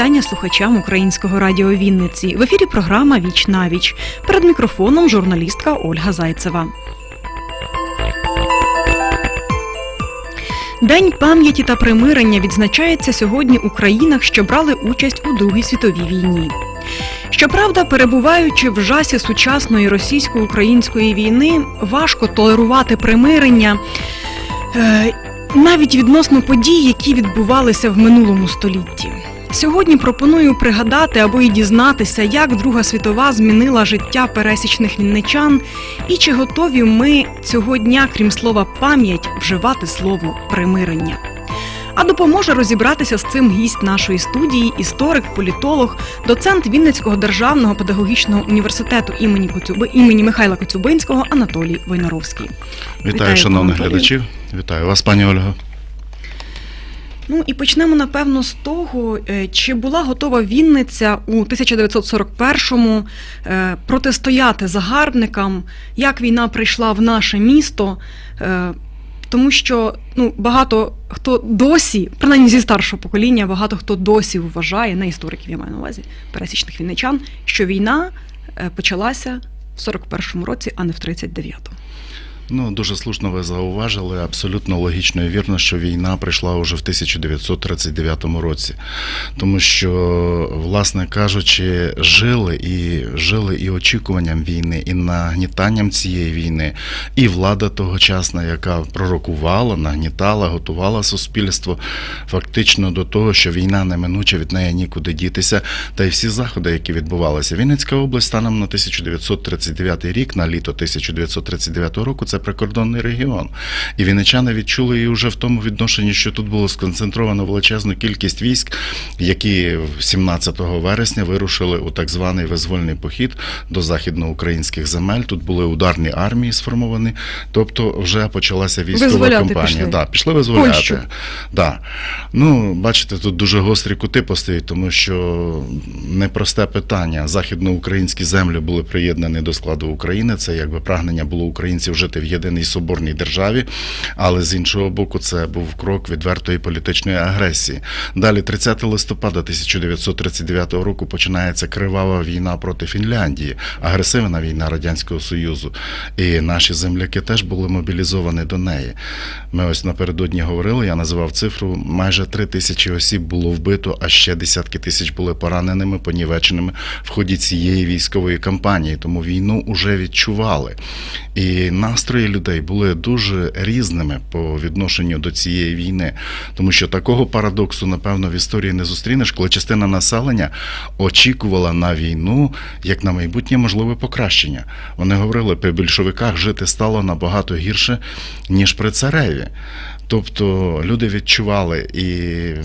вітання слухачам українського радіо Вінниці. В ефірі програма Віч на віч. Перед мікрофоном журналістка Ольга Зайцева. День пам'яті та примирення відзначається сьогодні у країнах, що брали участь у Другій світовій війні. Щоправда, перебуваючи в жасі сучасної російсько-української війни, важко толерувати примирення. Е, навіть відносно подій, які відбувалися в минулому столітті. Сьогодні пропоную пригадати або й дізнатися, як Друга світова змінила життя пересічних вінничан, і чи готові ми цього дня, крім слова пам'ять, вживати слово примирення. А допоможе розібратися з цим гість нашої студії, історик, політолог, доцент Вінницького державного педагогічного університету імені Коцюби імені Михайла Коцюбинського Анатолій Войнаровський. Вітаю, Вітаю, шановних глядачів. Вітаю вас, пані Ольго. Ну і почнемо напевно з того, е, чи була готова Вінниця у 1941-му е, протистояти загарбникам, як війна прийшла в наше місто. Е, Тому що ну багато хто досі, принаймні зі старшого покоління, багато хто досі вважає, не істориків я маю на увазі, пересічних вінничан, що війна почалася в 41-му році, а не в 39-му. Ну, дуже слушно ви зауважили, абсолютно логічно і вірно, що війна прийшла уже в 1939 році. Тому що, власне кажучи, жили і жили і очікуванням війни, і нагнітанням цієї війни, і влада тогочасна, яка пророкувала, нагнітала, готувала суспільство фактично до того, що війна неминуче від неї нікуди дітися, та й всі заходи, які відбувалися. Вінницька область станом на 1939 рік, на літо 1939 року, це прикордонний регіон. І вінничани відчули її вже в тому відношенні, що тут було сконцентровано величезну кількість військ, які 17 вересня вирушили у так званий визвольний похід до західноукраїнських земель. Тут були ударні армії сформовані, тобто вже почалася військова Визволяти кампанія. пішли. Да, пішли визволяти. Польщу. Да. Ну, бачите, тут дуже гострі кути постають, тому що непросте питання. Західноукраїнські землі були приєднані до складу України. Це якби прагнення було українців жити в єдиній соборній державі. Але з іншого боку, це був крок відвертої політичної агресії. Далі, 30 листопада 1939 року, починається кривава війна проти Фінляндії, агресивна війна Радянського Союзу. І наші земляки теж були мобілізовані до неї. Ми ось напередодні говорили, я називав цифру, майже три тисячі осіб було вбито, а ще десятки тисяч були пораненими, понівеченими в ході цієї військової кампанії. Тому війну вже відчували. І настрої людей були дуже різними по відношенню до цієї війни, тому що такого парадоксу, напевно, в історії не зустрінеш, коли частина населення очікувала на війну як на майбутнє можливе покращення. Вони говорили, при більшовиках жити стало набагато гірше, ніж при цареві. Тобто люди відчували і е,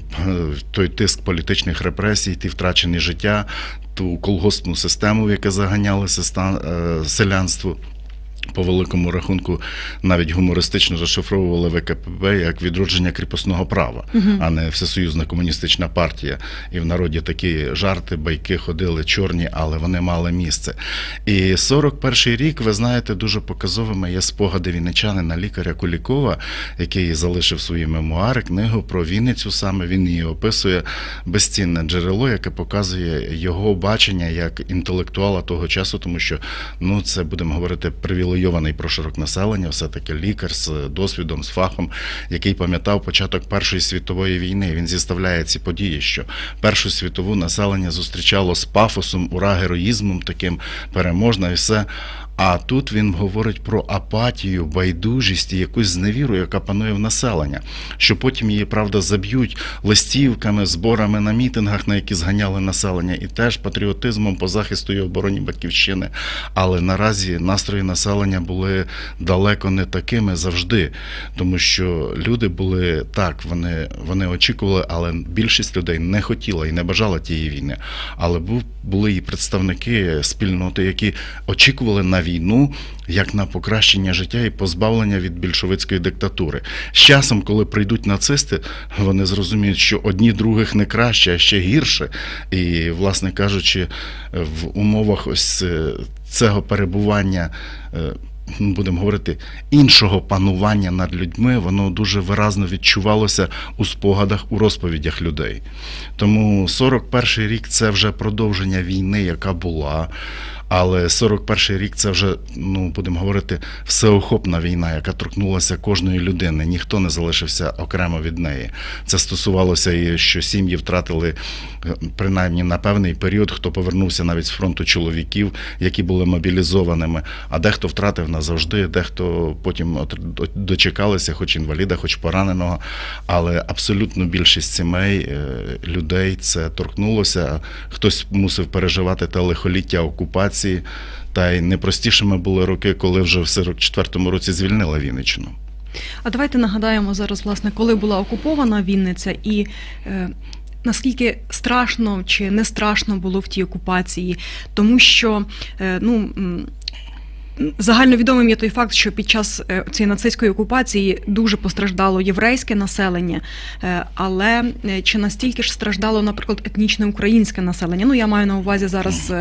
той тиск політичних репресій, ті втрачені життя, ту колгоспну систему, в яке заганялося е, селянство. По великому рахунку навіть гумористично розшифровували ВКПБ як відродження кріпосного права, а не всесоюзна комуністична партія. І в народі такі жарти, байки ходили чорні, але вони мали місце. І 41-й рік, ви знаєте, дуже показовими є спогади вінничанина лікаря Кулікова, який залишив свої мемуари, книгу про Вінницю. Саме він її описує безцінне джерело, яке показує його бачення як інтелектуала того часу, тому що ну це будемо говорити привілейований проширок населення, все таки лікар з досвідом, з фахом, який пам'ятав початок Першої світової війни. Він зіставляє ці події, що Першу світову населення зустрічало з пафосом, ура, героїзмом таким переможна і все. А тут він говорить про апатію, байдужість і якусь зневіру, яка панує в населення, що потім її правда заб'ють листівками, зборами на мітингах, на які зганяли населення, і теж патріотизмом по захисту і обороні батьківщини. Але наразі настрої населення були далеко не такими завжди, тому що люди були так, вони, вони очікували, але більшість людей не хотіла і не бажала тієї війни. Але був були і представники спільноти, які очікували на війну як на покращення життя і позбавлення від більшовицької диктатури. З часом, коли прийдуть нацисти, вони зрозуміють, що одні других не краще, а ще гірше. І, власне кажучи, в умовах ось е, цього перебування. е, будемо говорити, іншого панування над людьми, воно дуже виразно відчувалося у спогадах, у розповідях людей. Тому 41-й рік це вже продовження війни, яка була. Але 41-й рік це вже, ну будемо говорити, всеохопна війна, яка торкнулася кожної людини. Ніхто не залишився окремо від неї. Це стосувалося і що сім'ї втратили е, принаймні на певний період, хто повернувся навіть з фронту чоловіків, які були мобілізованими. А дехто втратив назавжди, дехто потім от- дочекалися, хоч інваліда, хоч пораненого. Але абсолютно більшість сімей е, людей це торкнулося. Хтось мусив переживати те лихоліття окупації. Та й непростішими були роки, коли вже в 44-му році звільнила Вінниччину. А давайте нагадаємо зараз, власне, коли була окупована Вінниця і. Е, Наскільки страшно чи не страшно було в тій окупації, тому що е, ну загальновідомим є той факт, що під час е, цієї нацистської окупації дуже постраждало єврейське населення, е, але е, чи настільки ж страждало, наприклад, етнічне українське населення? Ну я маю на увазі зараз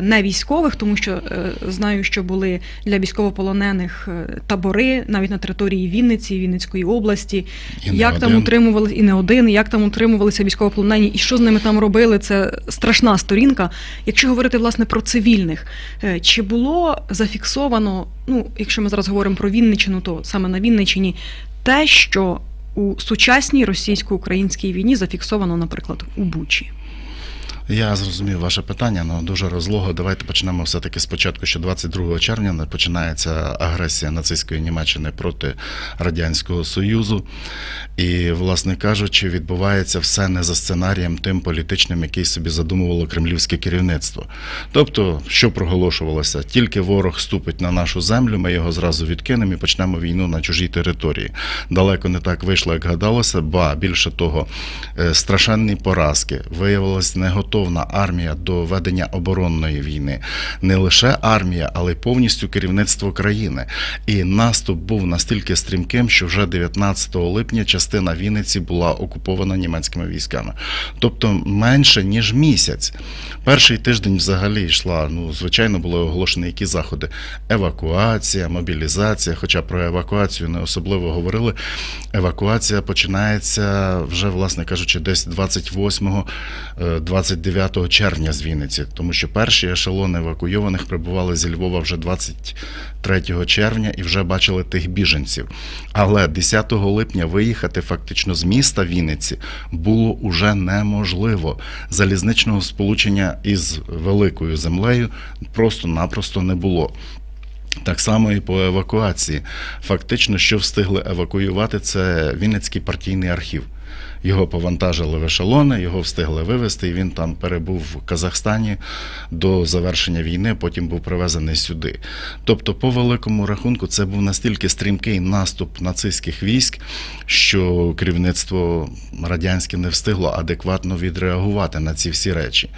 не військових, тому що знаю, що були для військовополонених табори навіть на території Вінниці, Вінницької області. І як там один. утримувалися і не один, як там утримувалися військовополонені, і що з ними там робили? Це страшна сторінка. Якщо говорити власне про цивільних, чи було зафіксовано, ну якщо ми зараз говоримо про Вінничину, то саме на Вінничині те, що у сучасній російсько-українській війні зафіксовано, наприклад, у Бучі. Я зрозумів ваше питання, але дуже розлого. Давайте почнемо все-таки спочатку, що 22 червня починається агресія нацистської Німеччини проти Радянського Союзу. І, власне кажучи, відбувається все не за сценарієм тим політичним, який собі задумувало кремлівське керівництво. Тобто, що проголошувалося? Тільки ворог ступить на нашу землю, ми його зразу відкинемо і почнемо війну на чужій території. Далеко не так вийшло, як гадалося, ба більше того, е, страшенні поразки. Виявилась неготовна армія до ведення оборонної війни. Не лише армія, але й повністю керівництво країни. І наступ був настільки стрімким, що вже 19 липня частина Вінниці була окупована німецькими військами. Тобто менше ніж місяць. Перший тиждень взагалі йшла. Ну, звичайно, були оголошені які заходи: евакуація, мобілізація. Хоча про евакуацію не особливо говорили. Евакуація починається вже, власне кажучи, десь 28-29 червня з Вінниці, тому що перші ешелони евакуйованих прибували зі Львова вже 23 червня і вже бачили тих біженців. Але 10 липня виїхати фактично з міста Вінниці було уже неможливо. Залізничного сполучення із великою землею просто-напросто не було. Так само і по евакуації. Фактично, що встигли евакуювати, це Вінницький партійний архів. Його повантажили в ешелони, його встигли вивезти, і він там перебув в Казахстані до завершення війни, потім був привезений сюди. Тобто, по великому рахунку, це був настільки стрімкий наступ нацистських військ, що керівництво радянське не встигло адекватно відреагувати на ці всі речі.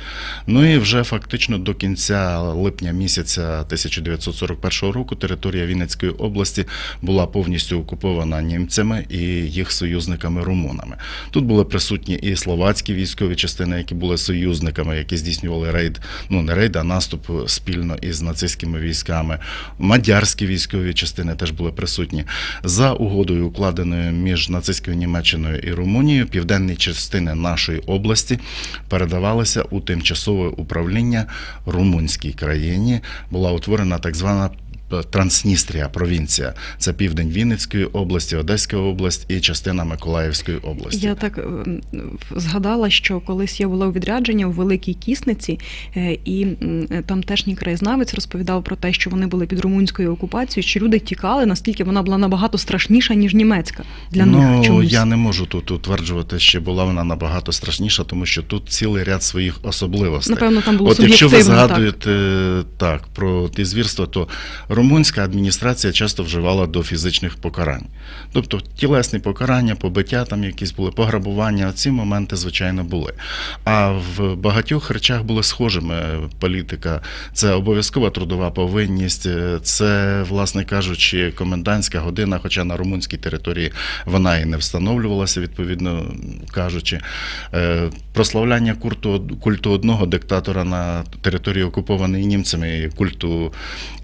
Ну і вже фактично до кінця липня місяця 1941 року територія Вінницької області була повністю окупована німцями і їх союзниками румунами. Тут були присутні і словацькі військові частини, які були союзниками, які здійснювали рейд, ну не рейд, а наступ спільно із нацистськими військами. Мадярські військові частини теж були присутні. За угодою, укладеною між нацистською Німеччиною і Румунією, південні частини нашої області передавалися у тимчасове управління румунській країні. Була утворена так звана Трансністрія, провінція. Це південь Вінницької області, Одеська область і частина Миколаївської області. Я так е, згадала, що колись я була у відрядженні у Великій Кісниці, е, і м, тамтешній краєзнавець розповідав про те, що вони були під румунською окупацією, що люди тікали, наскільки вона була набагато страшніша, ніж німецька для ну, них чомусь. я не можу тут утверджувати, що була вона набагато страшніша, тому що тут цілий ряд своїх особливостей. Напевно, там було От якщо ви суб'єктивно, так. згадуєте так. про ті звірства, то румунська адміністрація часто вживала до фізичних покарань. Тобто тілесні покарання, побиття там якісь були, пограбування, ці моменти, звичайно, були. А в багатьох речах були схожими політика. Це обов'язкова трудова повинність, це, власне кажучи, комендантська година, хоча на румунській території вона і не встановлювалася, відповідно кажучи. Е, Прославляння культу, культу одного диктатора на території окупованої німцями, культу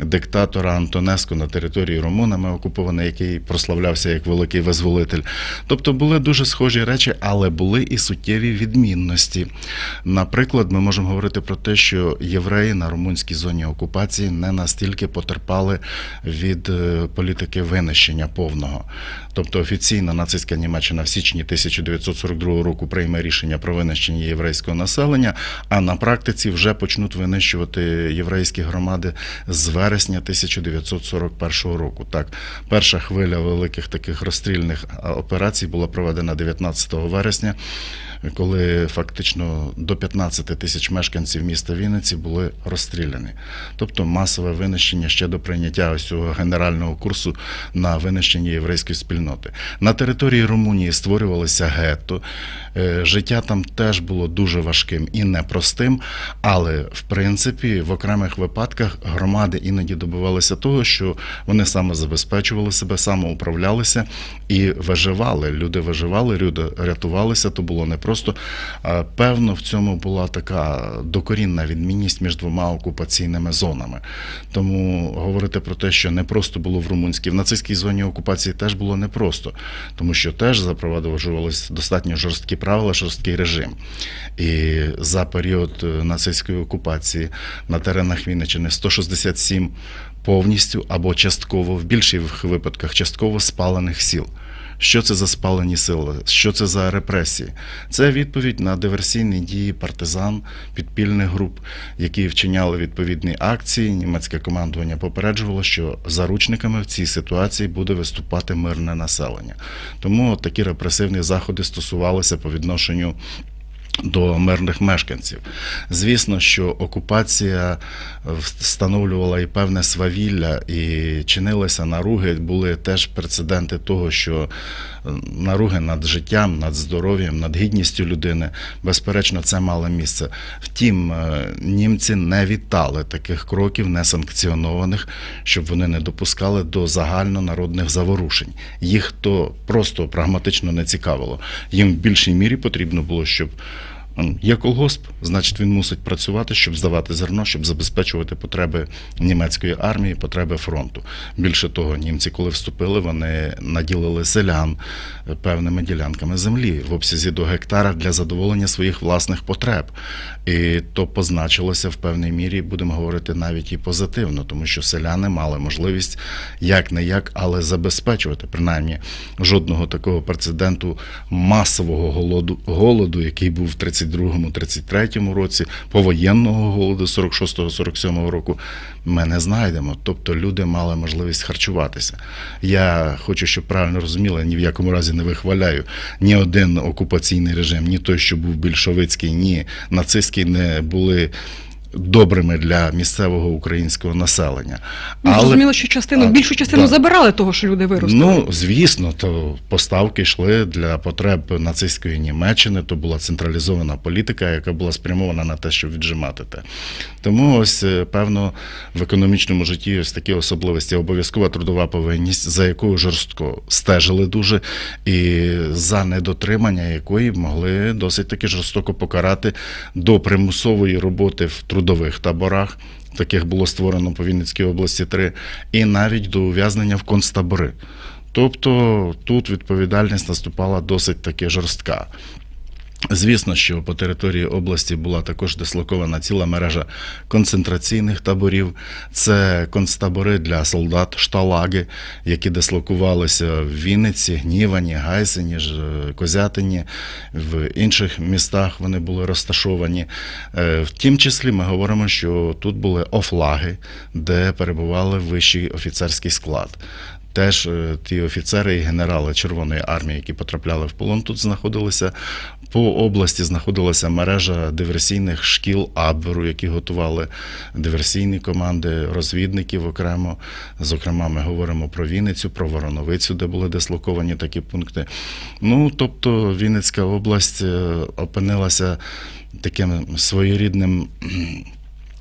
диктатора Віктора Антонеску на території румунами окупований, який прославлявся як великий визволитель. Тобто були дуже схожі речі, але були і суттєві відмінності. Наприклад, ми можемо говорити про те, що євреї на румунській зоні окупації не настільки потерпали від е, політики винищення повного. Тобто офіційно нацистська Німеччина в січні 1942 року прийме рішення про винищення єврейського населення, а на практиці вже почнуть винищувати єврейські громади з вересня 1941 року. Так, перша хвиля великих таких розстрільних операцій була проведена 19 вересня коли фактично до 15 тисяч мешканців міста Вінниці були розстріляні. Тобто масове винищення ще до прийняття ось цього генерального курсу на винищення єврейської спільноти. На території Румунії створювалися гетто. Е, Життя там теж було дуже важким і непростим, але в принципі в окремих випадках громади іноді добивалися того, що вони самозабезпечували себе, самоуправлялися і виживали. Люди виживали, люди рятувалися. То було непросто. А, Певно, в цьому була така докорінна відмінність між двома окупаційними зонами. Тому говорити про те, що не просто було в румунській, в нацистській зоні окупації теж було непросто, тому що теж запроваджувалися достатньо жорсткі правила, жорсткий режим. І за період е, нацистської окупації на теренах Вінниччини 167 повністю або частково, в більших випадках частково спалених сіл. Що це за спалені сили? Що це за репресії? Це відповідь на диверсійні дії партизан, підпільних груп, які вчиняли відповідні акції. Німецьке командування попереджувало, що заручниками в цій ситуації буде виступати мирне населення. Тому такі репресивні заходи стосувалися по відношенню до мирних мешканців. Звісно, що окупація встановлювала і певне свавілля, і чинилися наруги. Були теж прецеденти того, що е, наруги над життям, над здоров'ям, над гідністю людини, безперечно, це мало місце. Втім, е, німці не вітали таких кроків, несанкціонованих, щоб вони не допускали до загальнонародних заворушень. Їх то просто прагматично не цікавило. Їм в більшій мірі потрібно було, щоб Є колгосп, значить він мусить працювати, щоб здавати зерно, щоб забезпечувати потреби німецької армії, потреби фронту. Більше того, німці, коли вступили, вони наділили селян е, певними ділянками землі в обсязі до гектара для задоволення своїх власних потреб. І то позначилося в певній мірі, будемо говорити навіть і позитивно, тому що селяни мали можливість як не як, але забезпечувати принаймні жодного такого прецеденту масового голоду, голоду, який був в 32-33 році, повоєнного голоду 46-47 року, ми не знайдемо. Тобто люди мали можливість харчуватися. Я хочу, щоб правильно розуміли, ні в якому разі не вихваляю ні один окупаційний режим, ні той, що був більшовицький, ні нацистський, не були. Добрими для місцевого українського населення, Ну, зрозуміло, що частину, А, більшу частину да. забирали того, що люди виростили. Ну, звісно, то поставки йшли для потреб нацистської Німеччини. То була централізована політика, яка була спрямована на те, щоб віджимати те. Тому ось е, певно в економічному житті ось такі особливості. Обов'язкова трудова повинність, за якою жорстко стежили дуже, і за недотримання якої могли досить таки жорстоко покарати до примусової роботи в трудових таборах. Таких було створено по Вінницькій області три, і навіть до ув'язнення в концтабори. Тобто тут відповідальність наступала досить таки жорстка. Звісно, що по території області була також дислокована ціла мережа концентраційних таборів. Це концтабори для солдат шталаги, які дислокувалися в Вінниці, Гнівані, Гайсині, Козятині, в інших містах вони були розташовані. Е, В тім числі ми говоримо, що тут були офлаги, де перебували вищий офіцерський склад. Теж е, ті офіцери і генерали Червоної армії, які потрапляли в полон, тут знаходилися. По області знаходилася мережа диверсійних шкіл Абверу, які готували диверсійні команди розвідників окремо. Зокрема, ми говоримо про Вінницю, про Вороновицю, де були дислоковані такі пункти. Ну, тобто, Вінницька область е, опинилася таким своєрідним.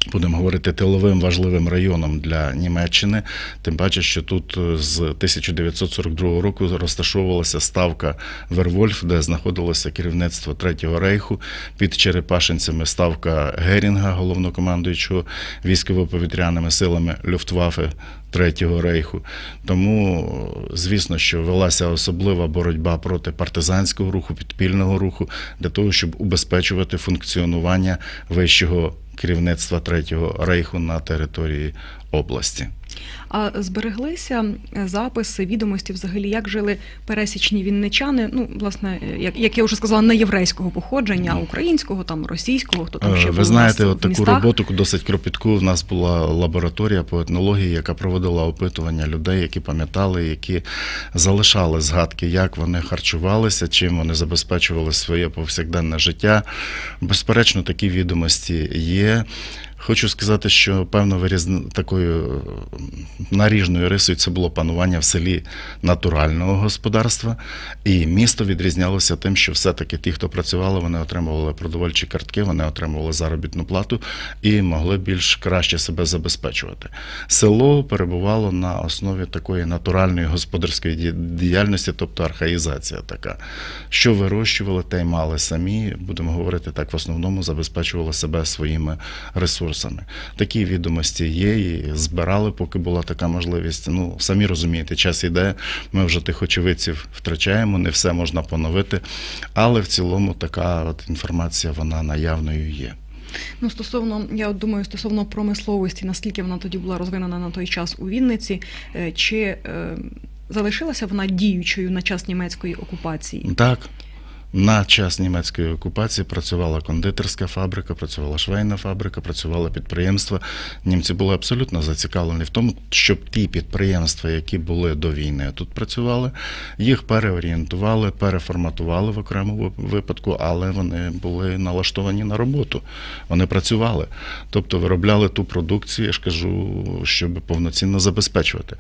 Будемо говорити тиловим важливим районом для Німеччини. Тим паче, що тут е, з 1942 року розташовувалася ставка Вервольф, де знаходилося керівництво Третього рейху. Під Черепашинцями ставка Герінга, головнокомандуючого військово-повітряними силами Люфтваффе Третього рейху. Тому, е, звісно, що велася особлива боротьба проти партизанського руху, підпільного руху для того, щоб убезпечувати функціонування вищого керівництва Третього рейху на території області. А збереглися е, записи, відомості взагалі, як жили пересічні вінничани, ну, власне, як, як я вже сказала, не єврейського походження, а українського, там, російського, хто там ще Е, був Ви знаєте, от таку містах. роботу досить кропітку. В нас була лабораторія по етнології, яка проводила опитування людей, які пам'ятали, які залишали згадки, як вони харчувалися, чим вони забезпечували своє повсякденне життя. Безперечно, такі відомості є. Хочу сказати, що певно вирізн... такою наріжною рисою це було панування в селі натурального господарства, і місто відрізнялося тим, що все-таки ті, хто працювали, вони отримували продовольчі картки, вони отримували заробітну плату і могли більш краще себе забезпечувати. Село перебувало на основі такої натуральної господарської діяльності, тобто архаїзація така. Що вирощували, те й мали самі, будемо говорити так, в основному забезпечували себе своїми ресурсами. Такі відомості є і збирали, поки була така можливість. Ну, самі розумієте, час іде, ми вже тих очевидців втрачаємо, не все можна поновити, але в цілому така от інформація вона наявною є. Ну, стосовно, я думаю, стосовно промисловості, наскільки вона тоді була розвинена на той час у Вінниці, е, чи е, залишилася вона діючою на час німецької окупації? Так. На час німецької окупації працювала кондитерська фабрика, працювала швейна фабрика, працювали підприємства. Німці були абсолютно зацікавлені в тому, щоб ті підприємства, які були до війни, тут працювали, їх переорієнтували, переформатували в окремому випадку, але вони були налаштовані на роботу. Вони працювали, тобто виробляли ту продукцію, я ж кажу, щоб повноцінно забезпечувати.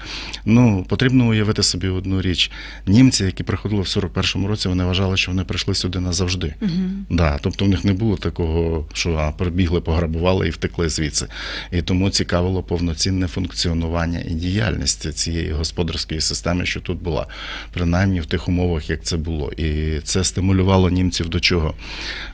Ну, потрібно уявити собі одну річ. Німці, які приходили в 41-му році, вони вважали, що вони прийшли сюди назавжди. Угу. Да, тобто в них не було такого, що а, прибігли, пограбували і втекли звідси. І тому цікавило повноцінне функціонування і діяльність цієї господарської системи, що тут була, принаймні в тих умовах, як це було. І це стимулювало німців до чого?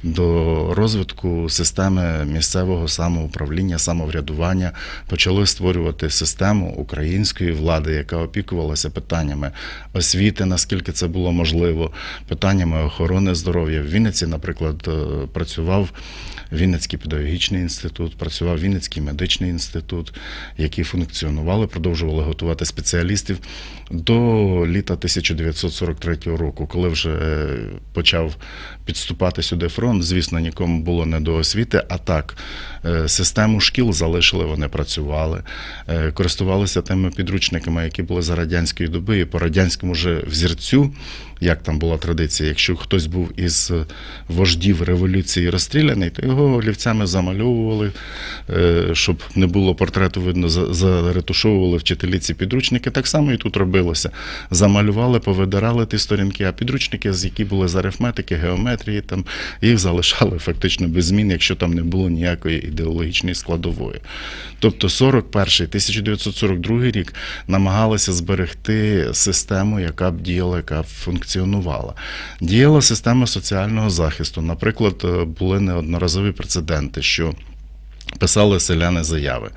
До розвитку системи місцевого самоуправління, самоврядування. Почали створювати систему української влади, яка опікувалася питаннями освіти, наскільки це було можливо, питаннями охорони здоров'я. В Вінниці, наприклад, е, працював Вінницький педагогічний інститут, працював Вінницький медичний інститут, які функціонували, продовжували готувати спеціалістів до літа 1943 року, коли вже е, почав підступати сюди фронт. Звісно, нікому було не до освіти. А так, е, систему шкіл залишили, вони працювали, користувалися тими підручниками, які були за радянської доби, і по радянському же взірцю. Як там була традиція, якщо хтось був із вождів революції розстріляний, то його олівцями замальовували, е, щоб не було портрету видно, заретушовували вчителі ці підручники. Так само і тут робилося. Замалювали, повидирали ті сторінки, а підручники, з які були з арифметики, геометрії, там їх залишали фактично без змін, якщо там не було ніякої ідеологічної складової. Тобто 41 1942 рік намагалися зберегти систему, яка б діяла, яка б функціонувала. Діяла система соціального захисту. Наприклад, е, були неодноразові прецеденти, що Писали селяни заяви.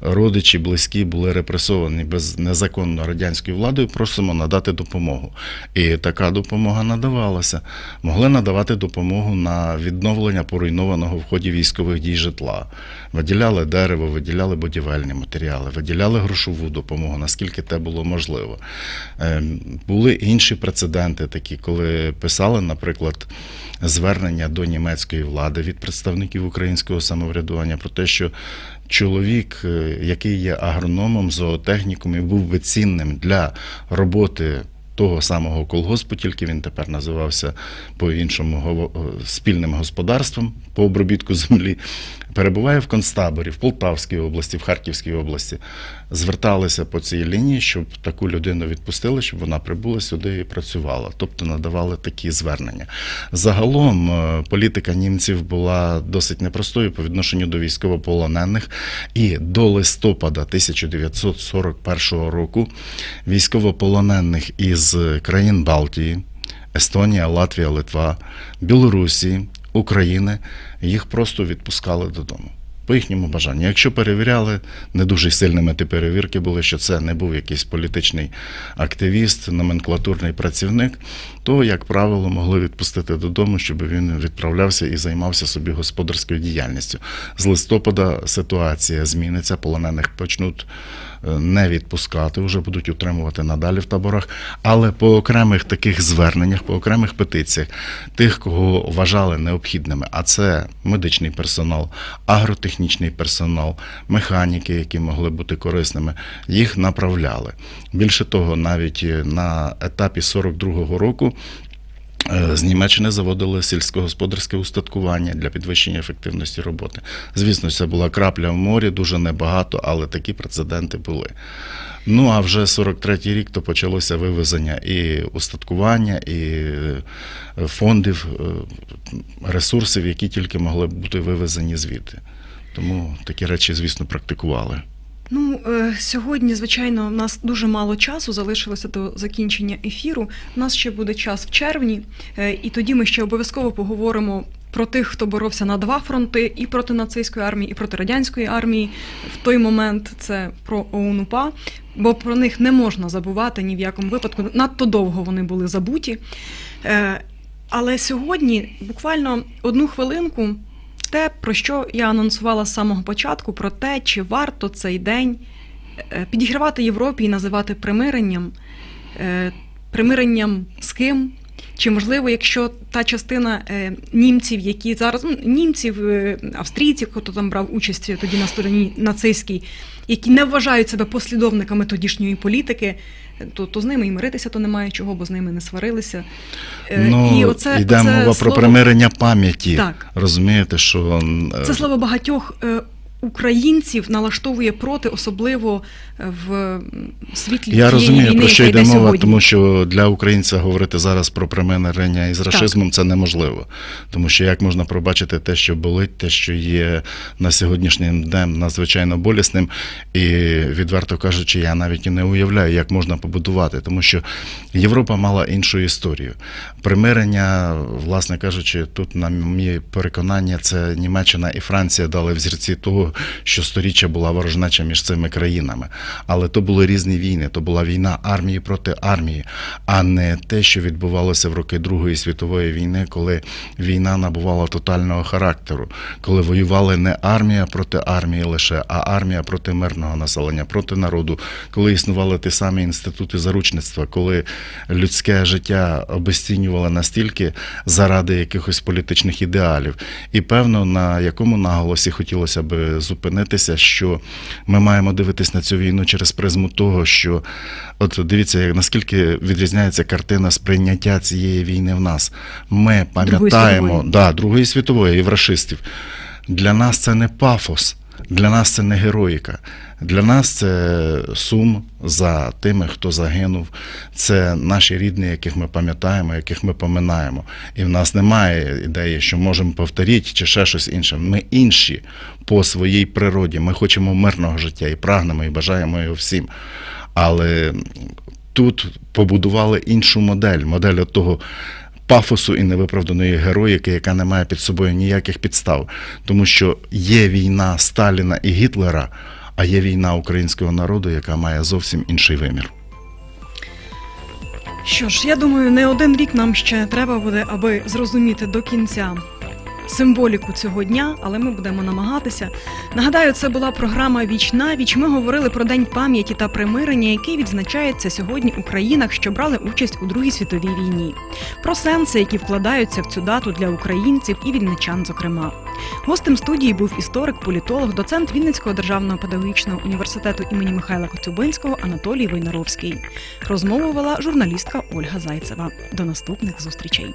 Родичі, близькі були репресовані без незаконно радянською владою. Просимо надати допомогу. І така допомога надавалася. Могли надавати допомогу на відновлення поруйнованого в ході військових дій житла. Виділяли дерево, виділяли будівельні матеріали, виділяли грошову допомогу, наскільки те було можливо. Ем, Були інші прецеденти, такі, коли писали, наприклад, звернення до німецької влади від представників українського самоврядування про те, що чоловік, е, який є агрономом, зоотехніком і був би цінним для роботи. Того самого колгоспу, тільки він тепер називався по-іншому спільним господарством по обробітку землі. Перебуває в концтаборі в Полтавській області, в Харківській області, зверталися по цій лінії, щоб таку людину відпустили, щоб вона прибула сюди і працювала. Тобто надавали такі звернення. Загалом е, політика німців була досить непростою по відношенню до військовополонених, і до листопада 1941 року військовополонених із країн Балтії. Естонія, Латвія, Литва, Білорусі, України їх просто відпускали додому. По їхньому бажанню. Якщо перевіряли, не дуже сильними ті перевірки були, що це не був якийсь політичний активіст, номенклатурний працівник, то, як правило, могли відпустити додому, щоб він відправлявся і займався собі господарською діяльністю. З листопада ситуація зміниться, полонених почнуть не відпускати, вже будуть утримувати надалі в таборах. Але по окремих таких зверненнях, по окремих петиціях, тих, кого вважали необхідними, а це медичний персонал, агротехнічний персонал, механіки, які могли бути корисними, їх направляли. Більше того, навіть е, на етапі 42-го року. Е, З Німеччини заводили сільськогосподарське устаткування для підвищення ефективності роботи. Звісно, це була крапля в морі, дуже небагато, але такі прецеденти були. Ну а вже 43-й рік то почалося вивезення і устаткування, і е, фондів, е, ресурсів, які тільки могли бути вивезені звідти. Тому такі речі, звісно, практикували. Ну, е, сьогодні, звичайно, у нас дуже мало часу залишилося до закінчення ефіру. У нас ще буде час в червні, е, і тоді ми ще обов'язково поговоримо про тих, хто боровся на два фронти, і проти нацистської армії, і проти радянської армії. В той момент це про ОУН-УПА, бо про них не можна забувати ні в якому випадку. Надто довго вони були забуті. Е, Але сьогодні, буквально одну хвилинку, те, про що я анонсувала з самого початку, про те, чи варто цей день е, підігравати Європі і називати примиренням, Е, примиренням з ким. Чи можливо, якщо та частина е, німців, які зараз ну, німців, е, австрійців, хто там брав участь тоді на стороні нацистській, які не вважають себе послідовниками тодішньої політики, то, то з ними і миритися то немає чого, бо з ними не сварилися. Е, Ну, і оце, йде оце мова про примирення пам'яті. Так. Розумієте, що Це слово багатьох українців налаштовує проти, особливо е, в світлі Я розумію, війни, про що йде мова, сьогодні. тому що для українця говорити зараз про примирення із рашизмом це неможливо. Тому що як можна пробачити те, що болить, те, що є на сьогоднішнім днем надзвичайно болісним, і відверто кажучи, я навіть і не уявляю, як можна побудувати, тому що Європа мала іншу історію. Примирення, власне кажучи, тут, на моє переконання, це Німеччина і Франція дали взірці того, що сторіччя була ворожнеча між цими країнами. Але то були різні війни. То була війна армії проти армії, а не те, що відбувалося в роки Другої світової війни, коли війна набувала тотального характеру, коли воювали не армія проти армії лише, а армія проти мирного населення, проти народу, коли існували ті самі інститути заручництва, коли людське життя обесцінювали настільки заради якихось політичних ідеалів. І певно, на якому наголосі хотілося би зупинитися, що ми маємо дивитись на цю війну через призму того, що от дивіться, наскільки відрізняється картина сприйняття цієї війни в нас. Ми пам'ятаємо світової. да, Другої світової і в рашистів. Для нас це не пафос, для нас це не героїка. Для нас це сум за тими, хто загинув. Це наші рідні, яких ми пам'ятаємо, яких ми поминаємо. І в нас немає ідеї, що можемо повторити чи ще щось інше. Ми інші по своїй природі. Ми хочемо мирного життя і прагнемо, і бажаємо його всім. Але тут побудували іншу модель, модель того пафосу і невиправданої героїки, яка не має під собою ніяких підстав. Тому що є війна Сталіна і Гітлера, а є війна українського народу, яка має зовсім інший вимір. Що ж, я думаю, не один рік нам ще треба буде, аби зрозуміти до кінця символіку цього дня, але ми будемо намагатися. Нагадаю, це була програма Віч на віч. Ми говорили про День пам'яті та примирення, який відзначається сьогодні у країнах, що брали участь у Другій світовій війні. Про сенси, які вкладаються в цю дату для українців і вільничан, зокрема. Гостем студії був історик, політолог, доцент Вінницького державного педагогічного університету імені Михайла Коцюбинського Анатолій Войнаровський. Розмову вела журналістка Ольга Зайцева. До наступних зустрічей.